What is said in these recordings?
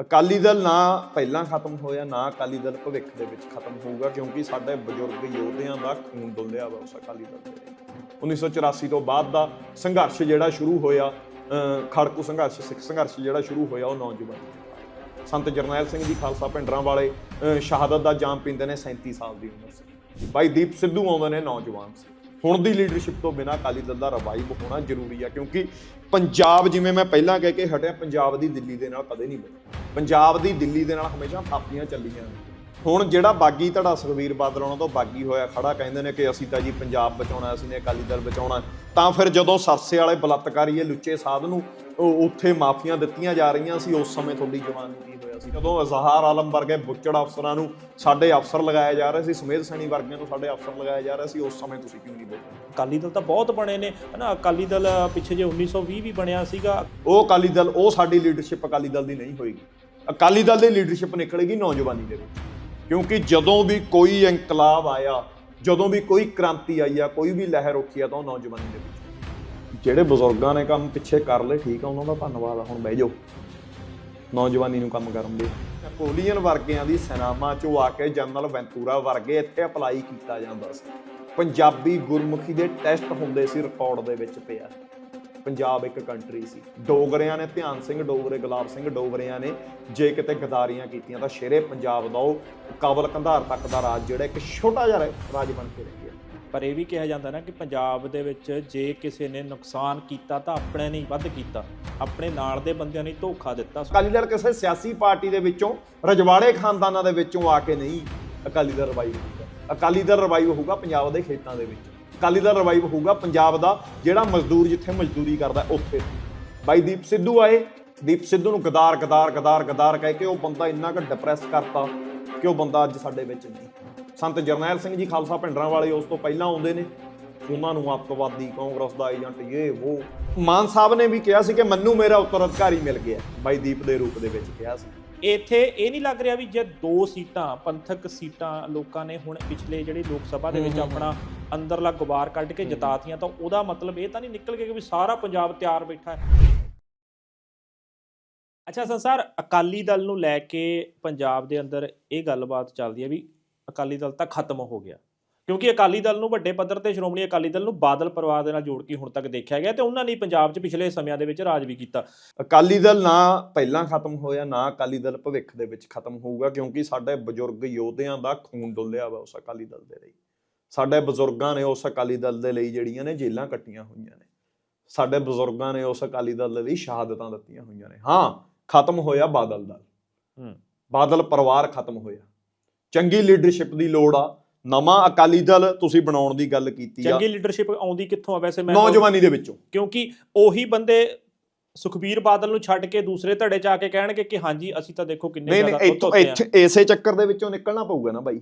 ਅਕਾਲੀ ਦਲ ਨਾ ਪਹਿਲਾਂ ਖਤਮ ਹੋਇਆ, ਨਾ ਅਕਾਲੀ ਦਲ ਭਵਿੱਖ ਦੇ ਵਿੱਚ ਖਤਮ ਹੋਊਗਾ, ਕਿਉਂਕਿ ਸਾਡੇ ਬਜ਼ੁਰਗ ਯੋਧਿਆਂ ਦਾ ਖੂਨ ਡੁੱਲਿਆ ਵਾ ਉਸ ਅਕਾਲੀ ਦਲ ਦੇ ਲਈ 1984 ਤੋਂ ਬਾਅਦ ਦਾ ਸੰਘਰਸ਼ ਜਿਹੜਾ ਸ਼ੁਰੂ ਹੋਇਆ ਖੜਕੂ ਸੰਘਰਸ਼, ਸਿੱਖ ਸੰਘਰਸ਼ ਜਿਹੜਾ ਸ਼ੁਰੂ ਹੋਇਆ, ਉਹ ਨੌਜਵਾਨ ਸੰਤ ਜਰਨੈਲ ਸਿੰਘ ਜੀ ਖਾਲਸਾ ਪਿੰਡਰਾਂ ਵਾਲੇ ਸ਼ਹਾਦਤ ਦਾ ਜਾਮ ਪੀਂਦੇ ਨੇ 37 ਸਾਲ ਦੀ ਉਮਰ ਸੀ। ਬਾਈ ਦੀਪ ਸਿੱਧੂ ਆਉਂਦੇ ਨੇ, ਨੌਜਵਾਨ ਸੀ। ਹੁਣ ਦੀ ਲੀਡਰਸ਼ਿਪ ਤੋਂ ਬਿਨਾਂ ਅਕਾਲੀ ਦਲ ਦਾ ਰਿਵਾਈਵ ਹੋਣਾ ਜ਼ਰੂਰੀ ਆ, ਕਿਉਂਕਿ ਪੰਜਾਬ ਜਿਵੇਂ ਮੈਂ ਪਹਿਲਾਂ ਕਹਿ ਕੇ ਹਟਿਆ, ਪੰਜਾਬ ਦੀ ਦਿੱਲੀ ਦੇ ਨਾਲ ਕਦੇ ਨਹੀਂ ਬਣੀ ਪੰਜਾਬ ਦੀ ਦਿੱਲੀ ਦੇ ਨਾਲ ਹਮੇਸ਼ਾ ਥਾਪੀਆਂ ਚੱਲੀਆਂ ਨੇ। ਹੁਣ ਜਿਹੜਾ ਬਾਗੀ ਧੜਾ ਸੁਖਵੀਰ ਬਾਦਲ ਉਹਨਾਂ ਤੋਂ ਬਾਗੀ ਹੋਇਆ ਖੜਾ ਕਹਿੰਦੇ ਨੇ ਕਿ ਅਸੀਂ ਤਾਂ ਜੀ ਪੰਜਾਬ ਬਚਾਉਣਾ ਅਸੀਂ ਨੇ ਅਕਾਲੀ ਦਲ ਬਚਾਉਣਾ ਤਾਂ ਫਿਰ ਜਦੋਂ ਸਰਸੇ ਵਾਲੇ ਬਲਤਕਾਰੀ ਇਹ ਲੁੱਚੇ ਸਾਧ ਨੂੰ ਉਹ ਉੱਥੇ ਮਾਫੀਆਂ ਦਿੱਤੀਆਂ ਜਾ ਰਹੀਆਂ ਸੀ ਉਸ ਸਮੇਂ ਤੁਹਾਡੀ ਜਵਾਨ ਕੀ ਹੋਇਆ ਸੀ। ਜਦੋਂ ਅਜ਼ਹਾਰ ਆਲਮ ਵਰਗੇ ਬੁੱਚੜ ਅਫਸਰਾਂ ਨੂੰ ਸਾਡੇ ਅਫਸਰ ਲਗਾਏ ਜਾ ਰਹੇ ਸੀ ਸਮੇਧ ਸੈਣੀ ਵਰਗਿਆਂ ਨੂੰ ਸਾਡੇ ਅਫਸਰ ਲਗਾਏ ਜਾ ਰਹੇ ਸੀ ਉਸ ਸਮੇਂ ਤੁਸੀਂ ਕਿਉਂ ਨਹੀਂ ਬੋਲੇ ਅਕਾਲੀ ਦਲ ਤਾਂ ਬਹੁਤ ਬਣੇ ਨੇ ਹਨਾ? ਅਕਾਲੀ ਦਲ ਪਿੱਛੇ ਜੇ 1920 ਵੀ ਬਣਿਆ ਸੀਗਾ। ਉਹ ਅਕਾਲੀ ਦਲ ਉਹ ਸਾਡੀ ਲੀਡਰਸ਼ਿਪ ਅਕਾਲੀ ਦਲ ਦੀ ਨਹੀਂ ਹੋਏਗੀ। ਅਕਾਲੀ ਦਲ ਦੀ ਲੀਡਰਸ਼ਿਪ ਨਿਕਲੇਗੀ ਨੌਜਵਾਨੀ ਦੇ ਵਿੱਚ। ਕਿਉਂਕਿ ਜਦੋਂ ਵੀ ਕੋਈ ਇਨਕਲਾਬ ਆਇਆ, ਜਦੋਂ ਵੀ ਕੋਈ ਕ੍ਰਾਂਤੀ ਆਈ ਆ, ਕੋਈ ਵੀ ਲਹਿਰ ਉੱਠੀ ਆ, ਤਾਂ ਉਹ ਨੌਜਵਾਨੀ ਦੇ ਵਿੱਚ ਜਿਹੜੇ ਬਜ਼ੁਰਗਾਂ ਨੇ ਕੰਮ ਪਿੱਛੇ ਕਰ ਲਏ, ਠੀਕ ਆ, ਉਹਨਾਂ ਦਾ ਧੰਨਵਾਦ ਆ। ਹੁਣ ਬਹਿ ਜਾਓ। ਨੌਜਵਾਨੀ ਨੂੰ ਕੰਮ ਕਰਨ ਦੇ ਨੈਪੋਲੀਅਨ ਵਰਗਿਆਂ ਦੀ ਸੈਨਾਵਾਂ ਚੋਂ ਆ ਕੇ ਜਨਰਲ ਵੈਂਤੂਰਾ ਵਰਗੇ ਇੱਥੇ ਅਪਲਾਈ ਕੀਤਾ ਜਾਂਦਾ ਸੀ। ਪੰਜਾਬੀ ਗੁਰਮੁਖੀ ਦੇ ਟੈਸਟ ਹੁੰਦੇ ਸੀ, ਰਿਕਾਰਡ ਦੇ ਵਿੱਚ ਪਿਆ। ਪੰਜਾਬ ਇੱਕ ਕੰਟਰੀ ਸੀ। ਡੋਗਰਿਆਂ ਨੇ ਧਿਆਨ ਸਿੰਘ ਡੋਗਰੇ ਗੁਲਾਬ ਸਿੰਘ ਡੋਗਰਿਆਂ ਨੇ ਜੇ ਕਿਤੇ ਗਦਾਰੀਆਂ ਕੀਤੀਆਂ ਤਾਂ ਸ਼ੇਰੇ ਪੰਜਾਬ ਦਾ ਉਹ ਕਾਬਲ ਕੰਧਾਰ ਤੱਕ ਦਾ ਰਾਜ ਜਿਹੜਾ ਇੱਕ ਛੋਟਾ ਜਿਹਾ ਰਾਜ ਬਣ ਕੇ ਰਹਿ ਗਿਆ। ਪਰ ਇਹ ਵੀ ਕਿਹਾ ਜਾਂਦਾ ਨਾ ਕਿ ਪੰਜਾਬ ਦੇ ਵਿੱਚ ਜੇ ਕਿਸੇ ਨੇ ਨੁਕਸਾਨ ਕੀਤਾ ਤਾਂ ਆਪਣੇ ਨੇ ਹੀ ਵੱਧ ਕੀਤਾ। ਆਪਣੇ ਨਾਲ ਦੇ ਬੰਦਿਆਂ ਨੇ ਧੋਖਾ ਦਿੱਤਾ। ਅਕਾਲੀ ਦਲ ਕਿਸੇ ਸਿਆਸੀ ਪਾਰਟੀ ਦੇ ਵਿੱਚੋਂ ਰਜਵਾੜੇ ਖਾਨਦਾਨਾਂ ਦੇ ਵਿੱਚੋਂ ਆ ਕੇ ਨਹੀਂ ਅਕਾਲੀ ਦਲ ਰਵਾਈ ਹੋਊਗਾ ਅਕਾਲੀ ਦਲ ਰਵਾਈ ਹੋਊਗਾ ਪੰਜਾਬ ਦੇ ਖੇਤਾਂ ਦੇ ਵਿੱਚ। ਅਕਾਲੀ ਦਲ ਰਿਵਾਈਵ ਹੋਊਗਾ ਪੰਜਾਬ ਦਾ, ਜਿਹੜਾ ਮਜ਼ਦੂਰ ਜਿੱਥੇ ਮਜ਼ਦੂਰੀ ਕਰਦਾ ਉੱਥੇ। ਬਾਈ ਦੀਪ ਸਿੱਧੂ ਆਏ, ਦੀਪ ਸਿੱਧੂ ਨੂੰ ਗਦਾਰ ਗਦਾਰ ਗਦਾਰ ਗਦਾਰ ਕਹਿ ਕੇ ਉਹ ਬੰਦਾ ਇੰਨਾ ਕੁ ਡਿਪਰੈਸ ਕਰਤਾ ਕਿ ਉਹ ਬੰਦਾ ਅੱਜ ਸਾਡੇ ਵਿੱਚ ਨਹੀਂ। ਸੰਤ ਜਰਨੈਲ ਸਿੰਘ ਜੀ ਖਾਲਸਾ ਪਿੰਡਰਾਂ ਵਾਲੇ ਉਸ ਤੋਂ ਪਹਿਲਾਂ ਆਉਂਦੇ ਨੇ, ਉਹਨਾਂ ਨੂੰ ਅੱਤਵਾਦੀ ਕਾਂਗਰਸ ਦਾ ਏਜੰਟ ਇਹ, ਉਹ। ਮਾਨ ਸਾਹਿਬ ਨੇ ਵੀ ਕਿਹਾ ਸੀ ਕਿ ਮੈਨੂੰ ਮੇਰਾ ਉੱਤਰ ਅਧਿਕਾਰੀ ਮਿਲ ਗਿਆ, ਬਾਈ ਦੀਪ ਦੇ ਰੂਪ ਦੇ ਵਿੱਚ ਕਿਹਾ ਸੀ। ਇੱਥੇ ਇਹ ਨਹੀਂ ਲੱਗ ਰਿਹਾ ਵੀ ਜੇ ਦੋ ਸੀਟਾਂ ਪੰਥਕ ਸੀਟਾਂ ਲੋਕਾਂ ਨੇ ਹੁਣ ਪਿਛਲੇ ਜਿਹੜੀ ਲੋਕ ਸਭਾ ਦੇ ਵਿੱਚ ਆਪਣਾ ਅੰਦਰਲਾ ਗੁਬਾਰ ਕੱਢ ਕੇ ਜਿਤਾਤੀਆਂ ਤਾਂ ਉਹਦਾ ਮਤਲਬ ਇਹ ਤਾਂ ਨਹੀਂ ਨਿਕਲ ਗਿਆ ਕਿ ਵੀ ਸਾਰਾ ਪੰਜਾਬ ਤਿਆਰ ਬੈਠਾ ਹੈ। ਅੱਛਾ ਸੰਸਾਰ ਅਕਾਲੀ ਦਲ ਨੂੰ ਲੈ ਕੇ ਪੰਜਾਬ ਦੇ ਅੰਦਰ ਇਹ ਗੱਲਬਾਤ ਚੱਲਦੀ ਹੈ ਵੀ ਅਕਾਲੀ ਦਲ ਤਾਂ ਖਤਮ ਹੋ ਗਿਆ। ਕਿਉਂਕਿ ਅਕਾਲੀ ਦਲ ਨੂੰ ਵੱਡੇ ਪੱਧਰ ਤੇ ਸ਼੍ਰੋਮਣੀ ਅਕਾਲੀ ਦਲ ਨੂੰ ਬਾਦਲ ਪਰਿਵਾਰ ਦੇ ਨਾਲ ਜੋੜ ਕੇ ਹੁਣ ਤੱਕ ਦੇਖਿਆ ਗਿਆ ਤੇ ਉਹਨਾਂ ਨੇ ਪੰਜਾਬ 'ਚ ਪਿਛਲੇ ਸਮਿਆਂ ਦੇ ਵਿੱਚ ਰਾਜ ਵੀ ਕੀਤਾ। ਅਕਾਲੀ ਦਲ ਨਾ ਪਹਿਲਾਂ ਖਤਮ ਹੋਇਆ ਨਾ ਅਕਾਲੀ ਦਲ ਭਵਿੱਖ ਦੇ ਵਿੱਚ ਖਤਮ ਹੋਊਗਾ ਕਿਉਂਕਿ ਸਾਡੇ ਬਜ਼ੁਰਗ ਯੋਧਿਆਂ ਦਾ ਖੂਨ ਡੁੱਲਿਆ ਵਾ ਉਸ ਅਕਾਲੀ ਦਲ ਦੇ ਲਈ। ਸਾਡੇ ਬਜ਼ੁਰਗਾਂ ਨੇ ਉਸ ਅਕਾਲੀ ਦਲ ਦੇ ਲਈ ਜਿਹੜੀਆਂ ਨੇ ਜੇਲ੍ਹਾਂ ਕੱਟੀਆਂ ਹੋਈਆਂ ਨੇ। ਸਾਡੇ ਬਜ਼ੁਰਗਾਂ ਨੇ ਉਸ ਅਕਾਲੀ ਦਲ ਦੇ ਲਈ ਸ਼ਹਾਦਤਾਂ ਦਿੱਤੀਆਂ ਹੋਈਆਂ ਨੇ। ਹਾਂ ਖਤਮ ਹੋਇਆ ਬਾਦਲ ਦਲ। ਹੂੰ। ਬਾਦਲ ਪਰਿਵਾਰ ਖਤਮ ਹੋਇਆ। ਚੰਗੀ ਲੀਡਰਸ਼ਿਪ ਦੀ ਲੋੜ ਆ। ਨਵਾਂ ਅਕਾਲੀ ਦਲ ਤੁਸੀਂ ਬਣਾਉਣ ਦੀ ਗੱਲ ਕੀਤੀ ਆ। ਚੰਗੀ ਲੀਡਰਸ਼ਿਪ ਆਉਂਦੀ ਕਿੱਥੋਂ ਆ ਵੈਸੇ ਮੈਂ ਨੌਜਵਾਨੀ ਦੇ ਵਿੱਚੋਂ। ਕਿਉਂਕਿ ਉਹੀ ਬੰਦੇ ਸੁਖਬੀਰ ਬਾਦਲ ਨੂੰ ਛੱਡ ਕੇ ਦੂਸਰੇ ਧੜੇ 'ਚ ਆ ਕੇ ਕਹਿਣਗੇ ਕਿ ਹਾਂਜੀ ਅਸੀਂ ਤਾਂ ਦੇਖੋ ਕਿੰਨੇ ਨਹੀਂ ਜ਼ਿਆਦਾ ਨਹੀਂ ਆ। ਇੱਥੇ ਇਸੇ ਚੱਕਰ ਦੇ ਵਿੱਚੋਂ ਨਿਕਲਣਾ ਪਊਗਾ ਨਾ ਬਾਈ।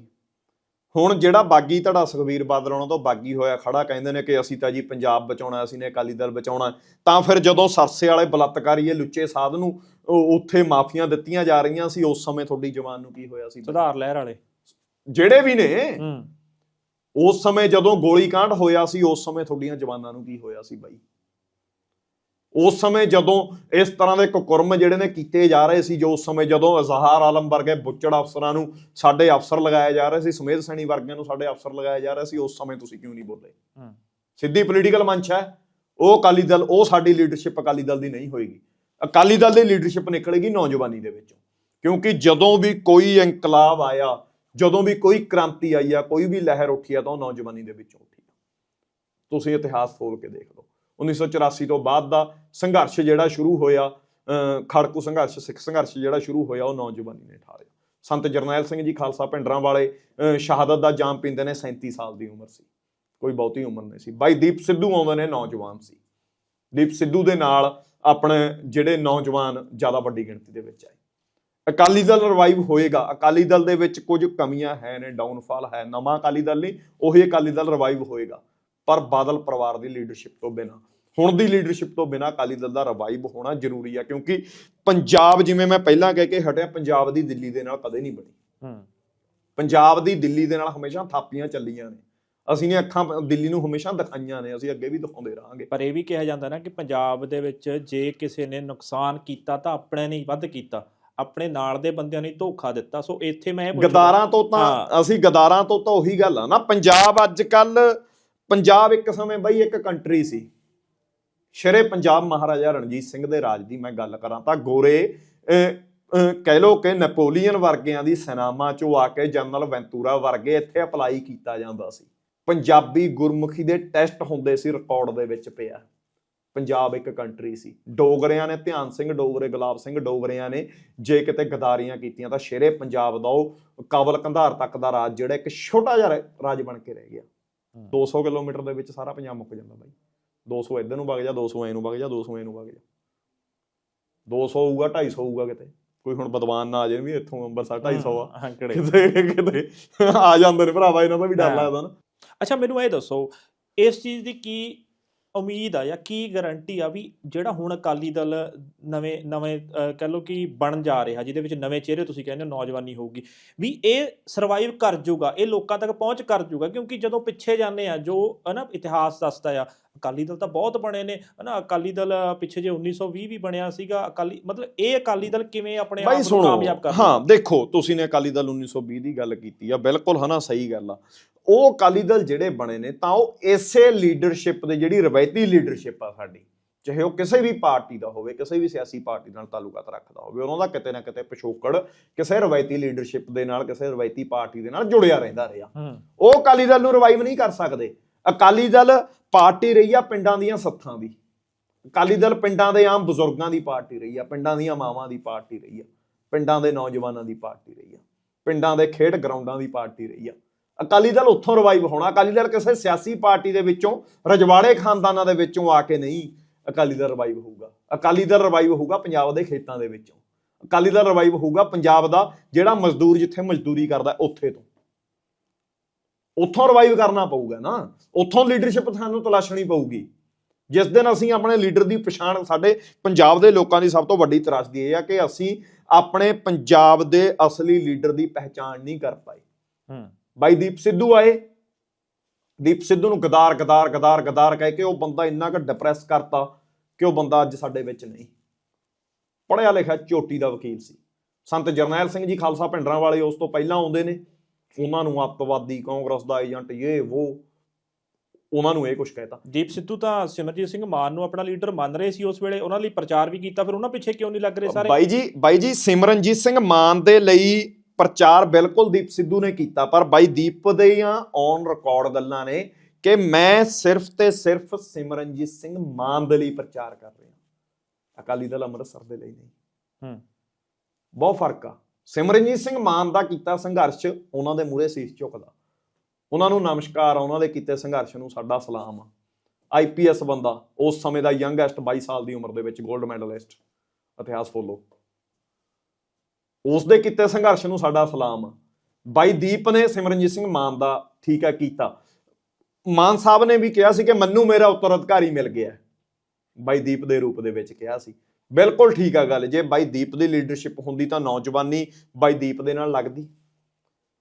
ਹੁਣ ਜਿਹੜਾ ਬਾਗੀ ਧੜਾ ਸੁਖਵੀਰ ਬਾਦਲ ਉਹਨਾਂ ਤੋਂ ਬਾਗੀ ਹੋਇਆ ਖੜਾ ਕਹਿੰਦੇ ਨੇ ਕਿ ਅਸੀਂ ਤਾਂ ਜੀ ਪੰਜਾਬ ਬਚਾਉਣਾ ਅਸੀਂ ਨੇ ਅਕਾਲੀ ਦਲ ਬਚਾਉਣਾ। ਤਾਂ ਫਿਰ ਜਦੋਂ ਸਰਸੇ ਵਾਲੇ ਬਲਤਕਾਰੀ ਇਹ ਲੁੱਚੇ ਸਾਧ ਨੂੰ ਉੱਥੇ ਮਾਫੀਆਂ ਦਿੱਤੀਆਂ ਜਾ ਰਹੀਆਂ ਸੀ ਉਸ ਸਮੇਂ ਤੁਹਾਡੀ ਜਵਾਨ ਨੂੰ ਕੀ ਹੋਇਆ ਸੀ ਸੁਧਾਰ ਲਹਿਰ ਵਾਲੇ। ਜਿਹੜੇ ਵੀ ਨੇ ਉਸ ਸਮੇਂ ਜਦੋਂ ਗੋਲੀ ਕਾਂਡ ਹੋਇਆ ਸੀ ਉਸ ਸਮੇਂ ਤੁਹਾਡੀਆਂ ਜਵਾਨਾਂ ਨੂੰ ਕੀ ਹੋਇਆ ਸੀ ਬਾਈ? ਉਸ ਸਮੇਂ ਜਦੋਂ ਇਸ ਤਰ੍ਹਾਂ ਦੇ ਕੁਕਰਮ ਜਿਹੜੇ ਨੇ ਕੀਤੇ ਜਾ ਰਹੇ ਸੀ ਜੋ ਉਸ ਸਮੇਂ ਜਦੋਂ ਅਜ਼ਹਾਰ ਆਲਮ ਵਰਗੇ ਬੁੱਚੜ ਅਫਸਰਾਂ ਨੂੰ ਸਾਡੇ ਅਫਸਰ ਲਗਾਏ ਜਾ ਰਹੇ ਸੀ ਸਮੇਧ ਸੈਣੀ ਵਰਗਿਆਂ ਨੂੰ ਸਾਡੇ ਅਫਸਰ ਲਗਾਏ ਜਾ ਰਹੇ ਸੀ ਉਸ ਸਮੇਂ ਤੁਸੀਂ ਕਿਉਂ ਨਹੀਂ ਬੋਲੇ? ਸਿੱਧੀ ਪੋਲੀਟੀਕਲ ਮੰਚ ਹੈ। ਉਹ ਅਕਾਲੀ ਦਲ ਉਹ ਸਾਡੀ ਲੀਡਰਸ਼ਿਪ ਅਕਾਲੀ ਦਲ ਦੀ ਨਹੀਂ ਹੋਏਗੀ। ਅਕਾਲੀ ਦਲ ਦੀ ਲੀਡਰਸ਼ਿਪ ਨਿਕਲੇਗੀ ਨੌਜਵਾਨੀ ਦੇ ਵਿੱਚੋਂ। ਕਿਉਂਕਿ ਜਦੋਂ ਵੀ ਕੋਈ ਇਨਕਲਾਬ ਆਇਆ ਜਦੋਂ ਵੀ ਕੋਈ ਕ੍ਰਾਂਤੀ ਆਈ ਆ, ਕੋਈ ਵੀ ਲਹਿਰ ਉੱਠੀ ਆ, ਤਾਂ ਉਹ ਨੌਜਵਾਨੀ ਦੇ ਵਿੱਚੋਂ ਉੱਠੀ ਆ। ਤੁਸੀਂ ਇਤਿਹਾਸ ਫੋਲ ਕੇ ਦੇਖ ਲਓ। 1984 ਤੋਂ ਬਾਅਦ ਦਾ ਸੰਘਰਸ਼ ਜਿਹੜਾ ਸ਼ੁਰੂ ਹੋਇਆ, ਅਹ ਖੜਕੂ ਸੰਘਰਸ਼, ਸਿੱਖ ਸੰਘਰਸ਼ ਜਿਹੜਾ ਸ਼ੁਰੂ ਹੋਇਆ, ਉਹ ਨੌਜਵਾਨੀ ਨੇ ਠਾਲਿਆ ਸੰਤ ਜਰਨੈਲ ਸਿੰਘ ਜੀ, ਖਾਲਸਾ ਪਿੰਡਰਾਂ ਵਾਲੇ, ਅਹ ਸ਼ਹਾਦਤ ਦਾ ਜਾਮ ਪੀਂਦੇ ਨੇ 37 ਸਾਲ ਦੀ ਉਮਰ ਸੀ। ਕੋਈ ਬਹੁਤੀ ਉਮਰ ਨਹੀਂ ਸੀ। ਬਾਈ ਦੀਪ ਸਿੱਧੂ ਆਉਂਦੇ ਨੇ, ਨੌਜਵਾਨ ਸੀ। ਦੀਪ ਸਿੱਧੂ ਦੇ ਨਾਲ ਆਪਣੇ ਜਿਹੜੇ ਨੌਜਵਾਨ ਜ਼ਿਆਦਾ ਵੱਡੀ ਗਿਣਤੀ ਦੇ ਵਿੱਚ ਆਏ। ਅਕਾਲੀ ਦਲ ਰਿਵਾਈਵ ਹੋਏਗਾ। ਅਕਾਲੀ ਦਲ ਦੇ ਵਿੱਚ ਕੁਝ ਕਮੀਆਂ ਹੈ ਨੇ ਡਾਊਨਫਾਲ ਹੈ। ਨਵਾਂ ਅਕਾਲੀ ਦਲ ਨਹੀਂ ਉਹੀ ਅਕਾਲੀ ਦਲ ਰਿਵਾਈਵ ਹੋਏਗਾ। ਪਰ ਬਾਦਲ ਪਰਿਵਾਰ ਦੀ ਲੀਡਰਸ਼ਿਪ ਤੋਂ ਬਿਨਾ ਹੁਣ ਦੀ ਲੀਡਰਸ਼ਿਪ ਤੋਂ ਬਿਨਾ ਅਕਾਲੀ ਦਲ ਦਾ ਰਿਵਾਈਵ ਹੋਣਾ ਜ਼ਰੂਰੀ ਆ ਕਿਉਂਕਿ ਪੰਜਾਬ ਜਿਵੇਂ ਮੈਂ ਪਹਿਲਾਂ ਕਹਿ ਕੇ ਹਟਿਆ ਪੰਜਾਬ ਦੀ ਦਿੱਲੀ ਦੇ ਨਾਲ ਕਦੇ ਨਹੀਂ ਬਣੀ। ਹੂੰ। ਪੰਜਾਬ ਦੀ ਦਿੱਲੀ ਦੇ ਨਾਲ ਹਮੇਸ਼ਾ ਥਾਪੀਆਂ ਚੱਲੀਆਂ ਨੇ। ਅਸੀਂ ਨੇ ਅੱਖਾਂ ਦਿੱਲੀ ਨੂੰ ਹਮੇਸ਼ਾ ਦਿਖਾਈਆਂ ਨੇ ਅਸੀਂ ਅੱਗੇ ਵੀ ਦਿਖਾਉਂਦੇ ਰਹਾਂਗੇ। ਪਰ ਇਹ ਵੀ ਕਿਹਾ ਜਾਂਦਾ ਨਾ ਕਿ ਪੰਜਾਬ ਦੇ ਵਿੱਚ ਜੇ ਕਿਸੇ ਨੇ ਨੁਕਸਾਨ ਕੀਤਾ ਤਾਂ ਆਪਣੇ ਨੇ ਹੀ ਵੱਧ ਕੀਤਾ। ਆਪਣੇ ਨਾਲ ਦੇ ਬੰਦਿਆਂ ਨੇ ਧੋਖਾ ਦਿੱਤਾ। ਸੋ ਇੱਥੇ ਮੈਂ ਇਹ ਗਦਾਰਾਂ ਤੋਂ ਤਾਂ। ਅਸੀਂ ਗਦਾਰਾਂ ਤੋਂ ਤਾਂ ਉਹੀ ਗੱਲ ਆ ਨਾ। ਪੰਜਾਬ ਅੱਜ ਕੱਲ ਪੰਜਾਬ ਇੱਕ ਸਮੇਂ ਬਈ ਇੱਕ ਕੰਟਰੀ ਸੀ। ਸ਼ਰੇ ਪੰਜਾਬ ਮਹਾਰਾਜਾ ਰਣਜੀਤ ਸਿੰਘ ਦੇ ਰਾਜ ਦੀ ਮੈਂ ਗੱਲ ਕਰਾਂ ਤਾਂ ਗੋਰੇ ਕਹਿ ਲੋ ਕਿ ਨੈਪੋਲੀਅਨ ਵਰਗਿਆਂ ਦੀ ਸੈਨਾਵਾਂ ਚੋਂ ਆ ਕੇ ਜਨਰਲ ਵੈਂਤੂਰਾ ਵਰਗੇ ਇੱਥੇ ਅਪਲਾਈ ਕੀਤਾ ਜਾਂਦਾ ਸੀ। ਪੰਜਾਬੀ ਗੁਰਮੁਖੀ ਦੇ ਟੈਸਟ ਹੁੰਦੇ ਸੀ ਰਿਕਾਰਡ ਦੇ ਵਿੱਚ ਪਿਆ। ਪੰਜਾਬ ਇੱਕ ਕੰਟਰੀ ਸੀ। ਡੋਗਰਿਆਂ ਨੇ ਧਿਆਨ ਸਿੰਘ ਡੋਗਰੇ ਗੁਲਾਬ ਸਿੰਘ ਡੋਗਰਿਆਂ ਨੇ ਜੇ ਕਿਤੇ ਗਦਾਰੀਆਂ ਕੀਤੀਆਂ ਤਾਂ ਸ਼ੇਰੇ ਪੰਜਾਬ ਦਾ ਉਹ ਕਾਬਲ ਕੰਧਾਰ ਤੱਕ ਦਾ ਰਾਜ ਜਿਹੜਾ ਇੱਕ ਛੋਟਾ ਜਿਹਾ ਰਾਜ ਬਣ ਕੇ ਰਹਿ ਗਿਆ। 200 ਕਿਲੋਮੀਟਰ ਦੇ ਵਿੱਚ ਸਾਰਾ ਪੰਜਾਬ ਮੁੱਕ ਜਾਂਦਾ ਬਾਈ। 200 ਇੱਧਰ ਨੂੰ ਵਗ ਜਾ 200 ਐ ਨੂੰ ਵਗ ਜਾ 200 ਐ ਨੂੰ ਵਗ ਜਾ। 200 ਹੋਊਗਾ 250 ਹੋਊਗਾ ਕਿਤੇ। ਕੋਈ ਹੁਣ ਬਦਵਾਨ ਨਾ ਆ ਜਾਣ ਵੀ ਇੱਥੋਂ ਅੰਬਰਸਰ 250 ਆ। ਕਿਤੇ ਕਿਤੇ ਆ ਜਾਂਦੇ ਨੇ ਭਰਾਵਾ ਇਹਨਾਂ ਦਾ ਵੀ ਡਰ। ਲੱਗਦਾ ਨਾ। ਅੱਛਾ ਮੈਨੂੰ ਇਹ ਦੱਸੋ ਇਸ ਚੀਜ਼ ਦੀ ਕੀ ਉਮੀਦ ਆ ਜਾਂ ਕੀ ਗਾਰੰਟੀ ਆ ਵੀ ਜਿਹੜਾ ਹੁਣ ਅਕਾਲੀ ਦਲ ਨਵੇਂ ਨਵੇਂ ਕਹਿ ਲਓ ਕਿ ਬਣ ਜਾ ਰਿਹਾ ਜਿਹਦੇ ਵਿੱਚ ਨਵੇਂ ਚਿਹਰੇ ਤੁਸੀਂ ਕਹਿੰਦੇ ਹੋ ਨੌਜਵਾਨੀ ਹੋਊਗੀ ਵੀ ਇਹ ਸਰਵਾਈਵ ਕਰ ਜਾਊਗਾ ਇਹ ਲੋਕਾਂ ਤੱਕ ਪਹੁੰਚ ਕਰ ਜਾਊਗਾ ਕਿਉਂਕਿ ਜਦੋਂ ਪਿੱਛੇ ਜਾਂਦੇ ਆ ਜੋ ਹਨਾ ਇਤਿਹਾਸ ਦੱਸਦਾ ਆ ਅਕਾਲੀ ਦਲ ਤਾਂ ਬਹੁਤ ਬਣੇ ਨੇ ਹਨਾ ਅਕਾਲੀ ਦਲ ਪਿੱਛੇ ਜੇ 1920 ਵੀ ਬਣਿਆ ਸੀਗਾ ਅਕਾਲੀ ਮਤਲਬ ਇਹ ਅਕਾਲੀ ਦਲ ਕਿਵੇਂ ਆਪਣੇ ਆਪ ਨੂੰ ਕਾਮਯਾਬ ਕਰ ਹਾਂ ਦੇਖੋ ਤੁਸੀਂ ਨੇ ਅਕਾਲੀ ਦਲ 1920 ਦੀ ਗੱਲ ਕੀਤੀ ਆ ਬਿਲਕੁਲ ਹਨਾ ਸਹੀ ਗੱਲ ਆ। ਉਹ ਅਕਾਲੀ ਦਲ ਜਿਹੜੇ ਬਣੇ ਨੇ ਤਾਂ ਉਹ ਇਸੇ ਲੀਡਰਸ਼ਿਪ ਦੇ ਜਿਹੜੀ ਰਵਾਇਤੀ ਲੀਡਰਸ਼ਿਪ ਆ ਸਾਡੀ ਚਾਹੇ ਉਹ ਕਿਸੇ ਵੀ ਪਾਰਟੀ ਦਾ ਹੋਵੇ ਕਿਸੇ ਵੀ ਸਿਆਸੀ ਪਾਰਟੀ ਨਾਲ ਤਾਲੁਕਾਤ ਰੱਖਦਾ ਹੋਵੇ ਉਹਨਾਂ ਦਾ ਕਿਤੇ ਨਾ ਕਿਤੇ ਪਿਛੋਕੜ ਕਿਸੇ ਰਵਾਇਤੀ ਲੀਡਰਸ਼ਿਪ ਦੇ ਨਾਲ ਕਿਸੇ ਰਵਾਇਤੀ ਪਾਰਟੀ ਦੇ ਨਾਲ ਜੁੜਿਆ ਰਹਿੰਦਾ ਰਿਹਾ। ਉਹ ਅਕਾਲੀ ਦਲ ਨੂੰ ਰਿਵਾਈਵ ਨਹੀਂ ਕਰ ਸਕਦੇ। ਅਕਾਲੀ ਦਲ ਪਾਰਟੀ ਰਹੀ ਆ ਪਿੰਡਾਂ ਦੀਆਂ ਸੱਥਾਂ ਦੀ। ਅਕਾਲੀ ਦਲ ਪਿੰਡਾਂ ਦੇ ਆਮ ਬਜ਼ੁਰਗਾਂ ਦੀ ਪਾਰਟੀ ਰਹੀ ਆ ਪਿੰਡਾਂ ਦੀਆਂ ਮਾਵਾਂ ਦੀ ਪਾਰਟੀ ਰਹੀ ਆ ਪਿੰਡਾਂ ਦੇ ਨੌਜਵਾਨਾਂ ਦੀ ਪਾਰਟੀ ਰਹੀ ਆ ਪਿੰਡਾਂ ਦੇ ਖੇਡ ਗਰਾਊਂਡਾਂ ਦੀ ਪਾਰਟੀ ਰਹੀ ਆ। ਅਕਾਲੀ ਦਲ ਉੱਥੋਂ ਰਿਵਾਈਵ ਹੋਣਾ, ਅਕਾਲੀ ਦਲ ਕਿਸੇ ਸਿਆਸੀ ਪਾਰਟੀ ਦੇ ਵਿੱਚੋਂ, ਰਜਵਾੜੇ ਖਾਨਦਾਨਾਂ ਦੇ ਵਿੱਚੋਂ ਆ ਕੇ ਨਹੀਂ ਅਕਾਲੀ ਦਲ ਰਿਵਾਈਵ ਹੋਊਗਾ। ਅਕਾਲੀ ਦਲ ਰਿਵਾਈਵ ਹੋਊਗਾ ਪੰਜਾਬ ਦੇ ਖੇਤਾਂ ਦੇ ਵਿੱਚੋਂ। ਅਕਾਲੀ ਦਲ ਰਿਵਾਈਵ ਹੋਊਗਾ ਪੰਜਾਬ ਦਾ ਜਿਹੜਾ ਮਜ਼ਦੂਰ ਜਿੱਥੇ ਮਜ਼ਦੂਰੀ ਕਰਦਾ ਉੱਥੇ ਤੋਂ। ਉੱਥੋਂ ਰਿਵਾਈਵ ਕਰਨਾ ਪਊਗਾ ਨਾ। ਉੱਥੋਂ ਲੀਡਰਸ਼ਿਪ ਸਾਨੂੰ ਤਲਾਸ਼ਣੀ ਪਊਗੀ। ਜਿਸ ਦਿਨ ਅਸੀਂ ਆਪਣੇ ਲੀਡਰ ਦੀ ਪਛਾਣ, ਸਾਡੇ ਪੰਜਾਬ ਦੇ ਲੋਕਾਂ ਦੀ ਸਭ ਤੋਂ ਵੱਡੀ ਤਰਾਸਦੀ ਇਹ ਆ ਕਿ ਅਸੀਂ ਆਪਣੇ ਪੰਜਾਬ ਦੇ ਅਸਲੀ ਲੀਡਰ ਦੀ ਪਹਿਚਾਣ ਨਹੀਂ ਕਰ ਪਾਏ। ਹੂੰ। ਬਾਈ ਦੀਪ ਸਿੱਧੂ ਆਏ। ਦੀਪ ਸਿੱਧੂ ਨੂੰ ਗਦਾਰ ਗਦਾਰ ਗਦਾਰ ਗਦਾਰ ਕਹਿ ਕੇ ਉਹ ਬੰਦਾ ਇੰਨਾ ਕੁ ਡਿਪਰੈਸ ਕਰਤਾ ਕਿ ਉਹ ਬੰਦਾ ਅੱਜ ਸਾਡੇ ਵਿੱਚ ਨਹੀਂ। ਪੜਿਆ ਲਿਖਿਆ ਚੋਟੀ ਦਾ ਵਕੀਲ ਸੀ। ਸੰਤ ਜਰਨੈਲ ਸਿੰਘ ਜੀ ਖਾਲਸਾ ਪਿੰਡਰਾਂ ਵਾਲੇ ਉਸ ਤੋਂ ਪਹਿਲਾਂ ਆਉਂਦੇ ਨੇ। ਉਹਨਾਂ ਨੂੰ ਅੱਤਵਾਦੀ ਕਾਂਗਰਸ ਦਾ ਏਜੰਟ ਇਹ ਉਹ ਉਹਨਾਂ ਨੂੰ ਇਹ ਕੁਝ ਕਹਿਤਾ। ਦੀਪ ਸਿੱਧੂ ਤਾਂ ਸਿਮਰਜੀਤ ਸਿੰਘ ਮਾਨ ਨੂੰ ਆਪਣਾ ਲੀਡਰ ਮੰਨ ਰਹੇ ਸੀ ਉਸ ਵੇਲੇ। ਉਹਨਾਂ ਲਈ ਪ੍ਰਚਾਰ ਵੀ ਕੀਤਾ ਫਿਰ ਉਹਨਾਂ ਪਿੱਛੇ ਕਿਉਂ ਨਹੀਂ ਲੱਗ ਰਹੇ ਸਾਰੇ? ਬਾਈ ਜੀ ਬਾਈ ਜੀ ਸਿਮਰਨਜੀਤ ਸਿੰਘ ਮਾਨ ਦੇ ਲਈ ਪ੍ਰਚਾਰ ਬਿਲਕੁਲ ਦੀਪ ਸਿੱਧੂ ਨੇ ਕੀਤਾ ਪਰ ਬਾਈ ਦੀਪ ਦੀਆਂ ਔਨ ਰਿਕਾਰਡ ਗੱਲਾਂ ਨੇ ਕਿ ਮੈਂ ਸਿਰਫ ਤੇ ਸਿਰਫ ਸਿਮਰਨਜੀਤ ਸਿੰਘ ਮਾਨ ਦੇ ਲਈ ਪ੍ਰਚਾਰ ਕਰ ਰਿਹਾ। ਅਕਾਲੀ ਦਲ ਅੰਮ੍ਰਿਤਸਰ ਦੇ ਲਈ ਨਹੀਂ। ਹੂੰ। ਬਹੁਤ ਫ਼ਰਕ ਆ। ਸਿਮਰਨਜੀਤ ਸਿੰਘ ਮਾਨ ਦਾ ਕੀਤਾ ਸੰਘਰਸ਼ ਉਹਨਾਂ ਦੇ ਮੂਹਰੇ ਸੀਸ ਝੁਕਦਾ। ਉਹਨਾਂ ਨੂੰ ਨਮਸਕਾਰ ਆ ਉਹਨਾਂ ਦੇ ਕੀਤੇ ਸੰਘਰਸ਼ ਨੂੰ ਸਾਡਾ ਸਲਾਮ ਆ। ਆਈਪੀਐਸ ਬੰਦਾ ਉਸ ਸਮੇਂ ਦਾ ਯੰਗੈਸਟ 22 ਸਾਲ ਦੀ ਉਮਰ ਦੇ ਵਿੱਚ 골ਡ ਮੈਡਲਿਸਟ ਇਤਿਹਾਸ ਫੋਲੋ। ਉਸ ਦੇ ਕੀਤੇ ਸੰਘਰਸ਼ ਨੂੰ ਸਾਡਾ ਸਲਾਮ। ਆ ਬਾਈ ਦੀਪ ਨੇ ਸਿਮਰਨਜੀਤ ਸਿੰਘ ਮਾਨ ਦਾ ਠੀਕ ਹੈ ਕੀਤਾ। ਮਾਨ ਸਾਹਿਬ ਨੇ ਵੀ ਕਿਹਾ ਸੀ ਕਿ ਮੈਨੂੰ ਮੇਰਾ ਉੱਤਰਾਧਿਕਾਰੀ ਮਿਲ ਗਿਆ। ਬਾਈ ਦੀਪ ਦੇ ਰੂਪ ਦੇ ਵਿੱਚ ਕਿਹਾ ਸੀ। ਬਿਲਕੁਲ ਠੀਕ ਆ ਗੱਲ। ਜੇ ਬਾਈ ਦੀਪ ਦੀ ਲੀਡਰਸ਼ਿਪ ਹੁੰਦੀ ਤਾਂ ਨੌਜਵਾਨੀ ਬਾਈ ਦੀਪ ਦੇ ਨਾਲ ਲੱਗਦੀ।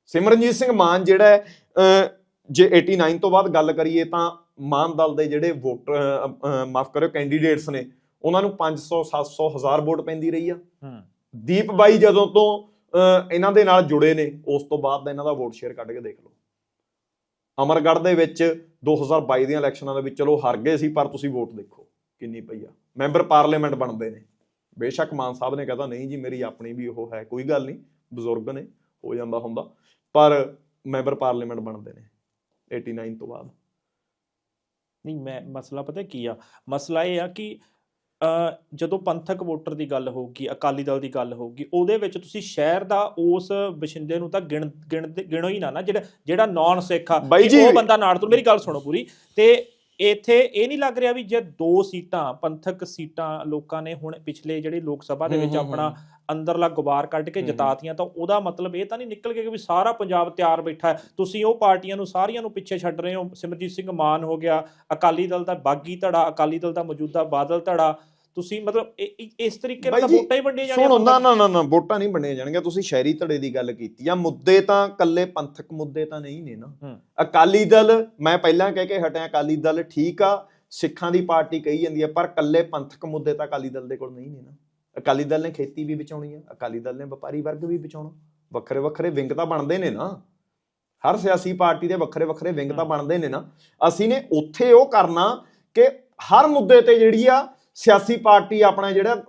ਸਿਮਰਨਜੀਤ ਸਿੰਘ ਮਾਨ ਜਿਹੜਾ ਅਹ, ਜੇ 89 ਤੋਂ ਬਾਅਦ ਗੱਲ ਕਰੀਏ ਤਾਂ ਮਾਨ ਦਲ ਦੇ ਜਿਹੜੇ ਵੋਟਰ ਮਾਫ ਕਰਿਓ ਕੈਂਡੀਡੇਟਸ ਨੇ ਉਹਨਾਂ ਨੂੰ 500 700 1000 ਵੋਟ ਪੈਂਦੀ ਰਹੀ ਆ। ਦੀਪ ਬਾਈ ਜਦੋਂ ਤੋਂ ਇਹਨਾਂ ਦੇ ਨਾਲ ਜੁੜੇ ਨੇ, ਉਸ ਤੋਂ ਬਾਅਦ ਦਾ ਇਹਨਾਂ ਦਾ ਵੋਟ ਸ਼ੇਅਰ ਕੱਢ ਕੇ ਦੇਖ ਲਓ। ਅਮਰਗੜ੍ਹ ਦੇ ਵਿੱਚ 2022 ਦੀਆਂ ਇਲੈਕਸ਼ਨਾਂ ਦੇ ਵਿੱਚ ਚਲੋ ਹਾਰ ਗਏ ਸੀ, ਪਰ ਤੁਸੀਂ ਵੋਟ ਦੇਖੋ ਕਿੰਨੀ ਪਈ ਆ। ਮੈਂਬਰ ਪਾਰਲੀਮੈਂਟ ਬਣਦੇ ਨੇ। ਬੇਸ਼ੱਕ ਮਾਨ ਸਾਹਿਬ ਨੇ ਕਹਤਾ, ਨਹੀਂ ਜੀ, ਮੇਰੀ ਆਪਣੀ ਵੀ ਉਹ ਹੈ, ਕੋਈ ਗੱਲ ਨਹੀਂ, ਬਜ਼ੁਰਗ ਨੇ, ਹੋ ਜਾਂਦਾ ਹੁੰਦਾ। ਪਰ ਮੈਂਬਰ ਪਾਰਲੀਮੈਂਟ ਬਣਦੇ ਨੇ 89 ਤੋਂ ਬਾਅਦ। ਨਹੀਂ, ਮੈਂ, ਮਸਲਾ ਪਤਾ ਕੀ ਆ? ਮਸਲਾ ਇਹ ਆ ਕਿ ਜਦੋਂ ਪੰਥਕ ਵੋਟਰ ਦੀ ਗੱਲ ਹੋਊਗੀ ਅਕਾਲੀ ਦਲ ਦੀ ਗੱਲ ਹੋਊਗੀ ਉਹਦੇ ਵਿੱਚ ਤੁਸੀਂ ਸ਼ਹਿਰ ਦਾ ਉਸ ਬਸ਼ਿੰਦੇ ਨੂੰ ਤਾਂ ਗਿਣ ਗਿਣ ਗਿਣੋ ਹੀ ਨਾ ਨਾ ਜਿਹੜਾ ਜਿਹੜਾ ਨਾਨ ਸਿੱਖ ਆ ਉਹ ਬੰਦਾ ਨਾੜ ਤੋਂ ਮੇਰੀ ਗੱਲ ਸੁਣੋ ਪੂਰੀ ਤੇ ਇੱਥੇ ਇਹ ਨਹੀਂ ਲੱਗ ਰਿਹਾ ਵੀ ਜੇ ਦੋ ਸੀਟਾਂ ਪੰਥਕ ਸੀਟਾਂ ਲੋਕਾਂ ਨੇ ਹੁਣ ਪਿਛਲੇ ਜਿਹੜੀ ਲੋਕ ਸਭਾ ਦੇ ਵਿੱਚ ਆਪਣਾ ਅੰਦਰਲਾ ਗੁਬਾਰ ਕੱਢ ਕੇ। ਜਿਤਾਤੀਆਂ ਤਾਂ ਉਹਦਾ ਮਤਲਬ ਇਹ ਤਾਂ ਨਹੀਂ ਨਿਕਲ ਗਿਆ ਕਿ ਵੀ ਸਾਰਾ ਪੰਜਾਬ ਤਿਆਰ ਬੈਠਾ ਹੈ। ਤੁਸੀਂ ਉਹ ਪਾਰਟੀਆਂ ਨੂੰ ਸਾਰੀਆਂ ਨੂੰ ਪਿੱਛੇ ਛੱਡ ਰਹੇ ਹੋ। ਸਿਮਰਜੀਤ ਸਿੰਘ ਮਾਨ ਹੋ ਗਿਆ ਅਕਾਲੀ ਦਲ ਦਾ ਬਾਗੀ ਧੜਾ ਅਕਾਲੀ ਦਲ ਦਾ ਮੌਜੂਦਾ ਬਾਦਲ ਧੜਾ। ਤੁਸੀਂ ਮਤਲਬ ਇਸ ਤਰੀਕੇ ਨਾਲ ਵੋਟਾਂ ਹੀ ਵੰਡੀਆਂ ਜਾਣੀਆਂ ਸੁਣੋ ਨਾ ਨਾ ਨਾ ਵੋਟਾਂ ਨਹੀਂ ਬਣੀਆਂ ਜਾਣਗੀਆਂ ਤੁਸੀਂ ਸ਼ਹਿਰੀ ਧੜੇ ਦੀ ਗੱਲ ਕੀਤੀ ਆ ਮੁੱਦੇ ਤਾਂ ਕੱਲੇ ਪੰਥਕ ਮੁੱਦੇ ਤਾਂ ਨਹੀਂ ਨੇ ਨਾ। ਅਕਾਲੀ ਦਲ ਮੈਂ ਪਹਿਲਾਂ ਕਹਿ ਕੇ ਹਟਿਆ ਅਕਾਲੀ ਦਲ ਠੀਕ ਆ ਸਿੱਖਾਂ ਦੀ ਪਾਰਟੀ ਕਹੀ ਜਾਂਦੀ ਹੈ ਪਰ ਕੱਲੇ ਪੰਥਕ ਮੁੱਦੇ ਤਾਂ ਅਕਾਲੀ ਦਲ ਦੇ ਕੋਲ ਨਹੀਂ ਨੇ ਨਾ। ਅਕਾਲੀ ਦਲ ਨੇ ਖੇਤੀ ਵੀ ਬਚਾਉਣੀ ਆ ਅਕਾਲੀ ਦਲ ਨੇ ਵਪਾਰੀ ਵਰਗ ਵੀ ਬਚਾਉਣਾ ਵੱਖਰੇ ਵੱਖਰੇ ਵਿੰਗ ਤਾਂ ਬਣਦੇ ਨੇ ਨਾ। ਹਰ ਸਿਆਸੀ ਪਾਰਟੀ ਦੇ ਵੱਖਰੇ ਵੱਖਰੇ ਵਿੰਗ ਤਾਂ ਬਣਦੇ ਨੇ ਨਾ। ਅਸੀਂ ਨੇ ਉੱਥੇ ਉਹ ਕਰਨਾ ਕਿ ਹਰ ਮੁੱਦੇ ਤੇ ਜਿਹੜੀ ਆ ਸਿਆਸੀ ਪਾਰਟੀ ਆਪਣਾ ਜਿਹੜਾ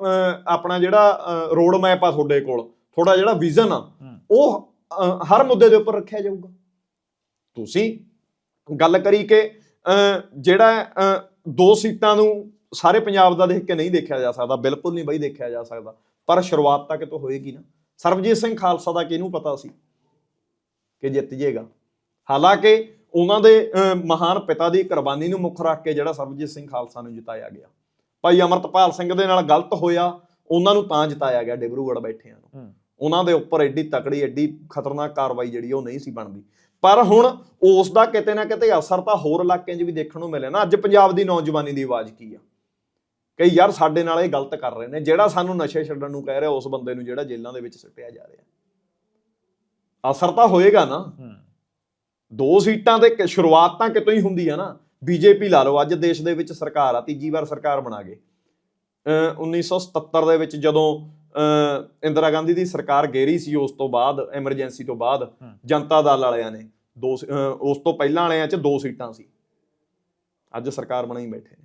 ਆਪਣਾ ਜਿਹੜਾ ਰੋਡ ਮੈਪ ਆ ਤੁਹਾਡੇ ਕੋਲ ਥੋੜਾ ਜਿਹੜਾ ਵਿਜ਼ਨ ਆ। ਉਹ ਹਰ ਮੁੱਦੇ ਦੇ ਉੱਪਰ ਰੱਖਿਆ ਜਾਊਗਾ। ਤੁਸੀਂ ਗੱਲ ਕਰੀ ਕਿ ਜਿਹੜਾ ਦੋ ਸੀਟਾਂ ਨੂੰ ਸਾਰੇ ਪੰਜਾਬ ਦਾ ਦੇਖ ਕੇ ਨਹੀਂ ਦੇਖਿਆ ਜਾ ਸਕਦਾ ਬਿਲਕੁਲ ਨਹੀਂ ਬਈ ਦੇਖਿਆ ਜਾ ਸਕਦਾ ਪਰ ਸ਼ੁਰੂਆਤ ਤਾਂ ਕਿਤੋਂ ਹੋਏਗੀ ਨਾ। ਸਰਬਜੀਤ ਸਿੰਘ ਖਾਲਸਾ ਦਾ ਕਿਹਨੂੰ ਪਤਾ ਸੀ ਕਿ ਜਿੱਤ ਜੇਗਾ? ਹਾਲਾਂਕਿ ਉਹਨਾਂ ਦੇ ਮਹਾਨ ਪਿਤਾ ਦੀ ਕੁਰਬਾਨੀ ਨੂੰ ਮੁੱਖ ਰੱਖ ਕੇ ਜਿਹੜਾ ਸਰਬਜੀਤ ਸਿੰਘ ਖਾਲਸਾ ਨੂੰ ਜਿਤਾਇਆ ਗਿਆ। ਭਾਈ ਅਮਰਤਪਾਲ ਸਿੰਘ ਦੇ ਨਾਲ ਗਲਤ ਹੋਇਆ ਉਹਨਾਂ ਨੂੰ ਤਾਂ ਜਿਤਾਇਆ ਗਿਆ ਡਿਬਰੂਗੜ੍ਹ ਬੈਠਿਆਂ ਨੂੰ। ਉਹਨਾਂ ਦੇ ਉੱਪਰ ਐਡੀ ਤਕੜੀ ਐਡੀ ਖਤਰਨਾਕ ਕਾਰਵਾਈ ਜਿਹੜੀ ਉਹ ਨਹੀਂ ਸੀ ਬਣਦੀ। ਪਰ ਹੁਣ ਉਸ ਦਾ ਕਿਤੇ ਨਾ ਕਿਤੇ ਅਸਰ ਤਾਂ ਹੋਰ ਇਲਾਕਿਆਂ 'ਚ ਵੀ ਦੇਖਣ ਨੂੰ ਮਿਲਿਆ ਨਾ। ਅੱਜ ਪੰਜਾਬ ਦੀ ਨੌਜਵਾਨੀ ਦੀ ਆਵਾਜ਼ ਕੀ ਆ? ਕਿ ਯਾਰ ਸਾਡੇ ਨਾਲ ਇਹ ਗਲਤ ਕਰ ਰਹੇ ਨੇ। ਜਿਹੜਾ ਸਾਨੂੰ ਨਸ਼ੇ ਛੱਡਣ ਨੂੰ ਕਹਿ ਰਿਹਾ ਉਸ ਬੰਦੇ ਨੂੰ ਜਿਹੜਾ ਜੇਲ੍ਹਾਂ ਦੇ ਵਿੱਚ ਸੁੱਟਿਆ ਜਾ ਰਿਹਾ। ਅਸਰ ਤਾਂ ਹੋਏਗਾ ਨਾ। ਦੋ ਸੀਟਾਂ ਤੇ ਸ਼ੁਰੂਆਤ ਤਾਂ ਕਿਤੋਂ ਹੀ ਹੁੰਦੀ ਆ ਨਾ। ਬੀਜੇਪੀ ਲਾ ਲਓ ਅੱਜ ਦੇਸ਼ ਦੇ ਵਿੱਚ ਸਰਕਾਰ ਆ ਤੀਜੀ ਵਾਰ ਸਰਕਾਰ ਬਣਾ ਗਏ। ਅਹ 1977 ਦੇ ਵਿੱਚ ਜਦੋਂ ਇੰਦਰਾ ਗਾਂਧੀ ਦੀ ਸਰਕਾਰ ਗੇਰੀ ਸੀ ਉਸ ਤੋਂ ਬਾਅਦ ਐਮਰਜੈਂਸੀ ਤੋਂ ਬਾਅਦ। ਜਨਤਾ ਦਲ ਵਾਲਿਆਂ ਨੇ ਦੋ ਉਸ ਤੋਂ ਪਹਿਲਾਂ ਵਾਲਿਆਂ 'ਚ ਦੋ ਸੀਟਾਂ ਸੀ। ਅੱਜ ਸਰਕਾਰ ਬਣਾਈ ਬੈਠੇ ਨੇ।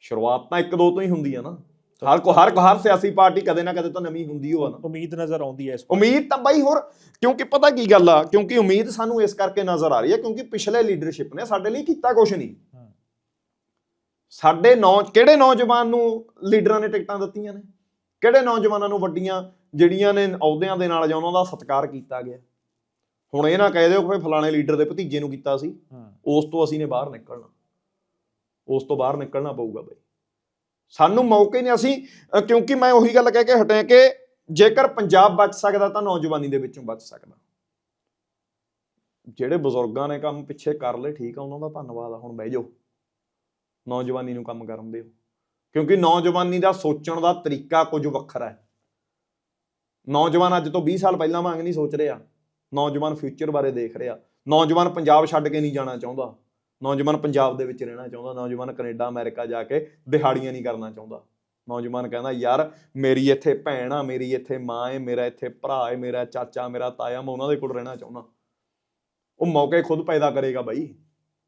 ਸ਼ੁਰੂਆਤ ਤਾਂ ਇੱਕ ਦੋ ਤੋਂ ਹੀ ਹੁੰਦੀ ਆ ਨਾ। ਹਰ ਕੋ ਹਰ ਹਰ ਸਿਆਸੀ ਪਾਰਟੀ ਕਦੇ ਨਾ ਕਦੇ ਤਾਂ ਨਵੀਂ ਹੁੰਦੀ ਓ ਆ ਨਾ। ਉਮੀਦ ਨਜ਼ਰ ਆਉਂਦੀ ਹੈ ਇਸ ਪਾਸੇ। ਉਮੀਦ ਤਾਂ ਬਾਈ ਹੋਰ ਕਿਉਂਕਿ ਪਤਾ ਕੀ ਗੱਲ ਆ ਕਿਉਂਕਿ ਉਮੀਦ ਸਾਨੂੰ ਇਸ ਕਰਕੇ ਨਜ਼ਰ ਆ ਰਹੀ ਹੈ ਕਿਉਂਕਿ ਪਿਛਲੇ ਲੀਡਰਸ਼ਿਪ ਨੇ ਸਾਡੇ ਲਈ ਕੀਤਾ ਕੁਝ ਨਹੀਂ। ਸਾਡੇ ਨੌ ਕਿਹੜੇ ਨੌਜਵਾਨ ਨੂੰ ਲੀਡਰਾਂ ਨੇ ਟਿਕਟਾਂ ਦਿੱਤੀਆਂ ਨੇ? ਕਿਹੜੇ ਨੌਜਵਾਨਾਂ ਨੂੰ ਵੱਡੀਆਂ ਜਿਹੜੀਆਂ ਨੇ ਅਹੁਦਿਆਂ ਦੇ ਨਾਲ ਜਾਂ ਉਹਨਾਂ ਦਾ ਸਤਿਕਾਰ ਕੀਤਾ ਗਿਆ? ਹੁਣ ਇਹ ਨਾ ਕਹਿ ਦਿਓ ਕਿ ਫਲਾਣੇ ਲੀਡਰ ਦੇ ਭਤੀਜੇ ਨੂੰ ਕੀਤਾ ਸੀ। ਉਸ ਤੋਂ ਅਸੀਂ ਨੇ ਬਾਹਰ ਨਿਕਲਣਾ। ਉਸ ਤੋਂ ਬਾਹਰ ਨਿਕਲਣਾ ਪਊਗਾ ਬਈ। ਸਾਨੂੰ ਮੌਕੇ ਨਹੀਂ ਅਸੀਂ ਕਿਉਂਕਿ ਮੈਂ ਉਹੀ ਗੱਲ ਕਹਿ ਕੇ ਹਟਿਆ ਕਿ ਜੇਕਰ ਪੰਜਾਬ ਬਚ ਸਕਦਾ ਤਾਂ ਨੌਜਵਾਨੀ ਦੇ ਵਿੱਚੋਂ ਬਚ ਸਕਦਾ। ਜਿਹੜੇ ਬਜ਼ੁਰਗਾਂ ਨੇ ਕੰਮ ਪਿੱਛੇ ਕਰ ਲਏ, ਠੀਕ ਆ, ਉਹਨਾਂ ਦਾ ਧੰਨਵਾਦ ਆ, ਹੁਣ ਬਹਿ ਜਾਓ। ਨੌਜਵਾਨੀ ਨੂੰ ਕੰਮ ਕਰਨ ਦਿਓ। ਕਿਉਂਕਿ ਨੌਜਵਾਨੀ ਦਾ ਸੋਚਣ ਦਾ ਤਰੀਕਾ ਕੁਝ ਵੱਖਰਾ ਹੈ। ਨੌਜਵਾਨ ਅੱਜ ਤੋਂ 20 ਸਾਲ ਪਹਿਲਾਂ ਵਾਂਗ ਨਹੀਂ ਸੋਚ ਰਿਹਾ। ਨੌਜਵਾਨ ਫਿਊਚਰ ਬਾਰੇ ਦੇਖ ਰਿਹਾ। ਨੌਜਵਾਨ ਪੰਜਾਬ ਛੱਡ ਕੇ ਨਹੀਂ ਜਾਣਾ ਚਾਹੁੰਦਾ। ਨੌਜਵਾਨ ਪੰਜਾਬ ਦੇ ਵਿੱਚ ਰਹਿਣਾ ਚਾਹੁੰਦਾ, ਨੌਜਵਾਨ ਕੈਨੇਡਾ, ਅਮਰੀਕਾ ਜਾ ਕੇ ਦਿਹਾੜੀਆਂ ਨਹੀਂ ਕਰਨਾ ਚਾਹੁੰਦਾ। ਨੌਜਵਾਨ ਕਹਿੰਦਾ, ਯਾਰ, ਮੇਰੀ ਇੱਥੇ ਭੈਣ ਆ, ਮੇਰੀ ਇੱਥੇ ਮਾਂ ਏ, ਮੇਰਾ ਇੱਥੇ ਭਰਾ ਹੈ ਮੇਰਾ ਚਾਚਾ, ਮੇਰਾ ਤਾਇਆ, ਮੈਂ ਉਹਨਾਂ ਦੇ ਕੋਲ ਰਹਿਣਾ ਚਾਹੁੰਦਾ। ਉਹ ਮੌਕੇ ਖੁਦ ਪੈਦਾ ਕਰੇਗਾ ਬਾਈ।